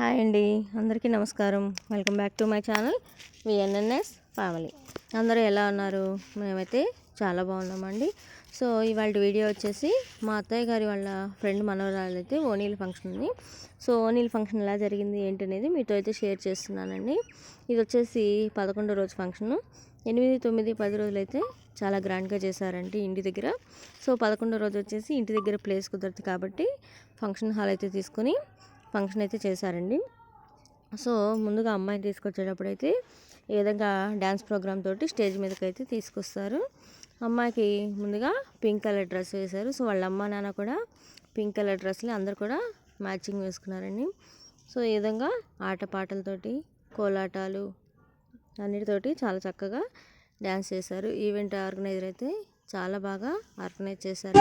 Hi అండి. అందరికీ నమస్కారం. Welcome back to my channel V N N S family. అందరూ ఎలా ఉన్నారు? మేమైతే చాలా బాగున్నామండి. సో ఇవాళ వీడియో వచ్చేసి మా అత్తయ్య గారి వాళ్ళ ఫ్రెండ్ మనవరాలు అయితే ఓనీల్ ఫంక్షన్ ఉంది. సో ఓనీల్ ఫంక్షన్ ఎలా జరిగింది ఏంటి అనేది మీతో అయితే షేర్ చేస్తున్నానండి. ఇది వచ్చేసి పదకొండో రోజు ఫంక్షను. ఎనిమిది తొమ్మిది పది రోజులు అయితే చాలా గ్రాండ్గా చేశారండి ఇంటి దగ్గర. సో పదకొండో రోజు వచ్చేసి ఇంటి దగ్గర ప్లేస్ కుదరదు కాబట్టి ఫంక్షన్ హాల్ అయితే తీసుకొని ఫంక్షన్ అయితే చేశారండి సో ముందుగా అమ్మాయిని తీసుకొచ్చేటప్పుడు అయితే ఈ విధంగా డ్యాన్స్ ప్రోగ్రామ్ తోటి స్టేజ్ మీదకి అయితే తీసుకొస్తారు అమ్మాయికి ముందుగా పింక్ కలర్ డ్రెస్ వేశారు సో వాళ్ళ అమ్మ నాన్న కూడా పింక్ కలర్ డ్రెస్ని అందరు కూడా మ్యాచింగ్ వేసుకున్నారండి సో ఈ విధంగా ఆటపాటలతోటి కోలాటాలు అన్నిటితోటి చాలా చక్కగా డ్యాన్స్ చేశారు ఈవెంట్ ఆర్గనైజర్ అయితే చాలా బాగా ఆర్గనైజ్ చేశారు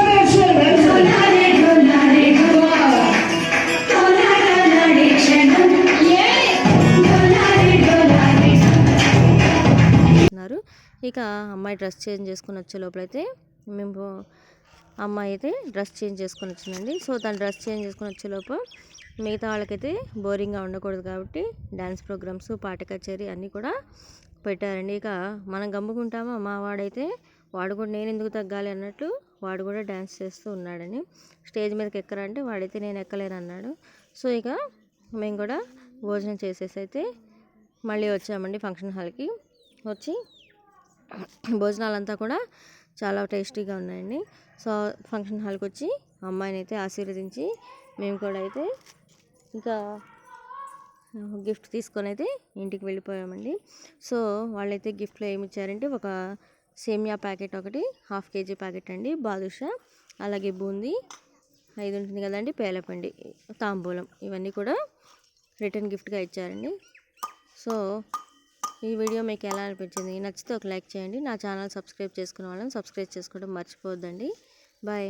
ఇక అమ్మాయి డ్రెస్ చేంజ్ చేసుకుని వచ్చే లోపలైతే మేము అమ్మాయి అయితే డ్రెస్ చేంజ్ చేసుకొని వచ్చిందండి. సో తను డ్రెస్ చేంజ్ చేసుకుని వచ్చే లోపు మిగతా వాళ్ళకైతే బోరింగ్గా ఉండకూడదు కాబట్టి డ్యాన్స్ ప్రోగ్రామ్స్ పాట కచేరీ అన్నీ కూడా పెట్టారండి. ఇక మనం గమ్ముకుంటామా? మా వాడైతే వాడు కూడా నేను ఎందుకు తగ్గాలి అన్నట్లు వాడు కూడా డ్యాన్స్ చేస్తూ ఉన్నాడని స్టేజ్ మీదకి ఎక్కరంటే వాడైతే నేను ఎక్కలేను అన్నాడు సో ఇక మేము కూడా భోజనం చేసేసి అయితే మళ్ళీ వచ్చామండి ఫంక్షన్ హాల్కి. వచ్చి భోజనాలంతా కూడా చాలా టేస్టీగా ఉన్నాయండి. సో ఫంక్షన్ హాల్కి వచ్చి అమ్మాయిని అయితే ఆశీర్వదించి మేము కూడా అయితే ఇంకా గిఫ్ట్ తీసుకొని అయితే ఇంటికి వెళ్ళిపోయామండి. సో వాళ్ళైతే గిఫ్ట్లో ఏమి ఇచ్చారంటే ఒక సేమియా ప్యాకెట్ ఒకటి హాఫ్ కేజీ ప్యాకెట్ అండి బాదుషా అలాగే బూందీ ఐదు ఉంటుంది కదండి పేలపండి తాంబూలం ఇవన్నీ కూడా రిటర్న్ గిఫ్ట్గా ఇచ్చారండి. సో ఈ వీడియో మీకు ఎలా అనిపించింది? నచ్చితే ఒక లైక్ చేయండి. నా ఛానల్ సబ్స్క్రైబ్ చేసుకున్న వాళ్ళని సబ్స్క్రైబ్ చేసుకోవడం మర్చిపోవద్దండి. బాయ్.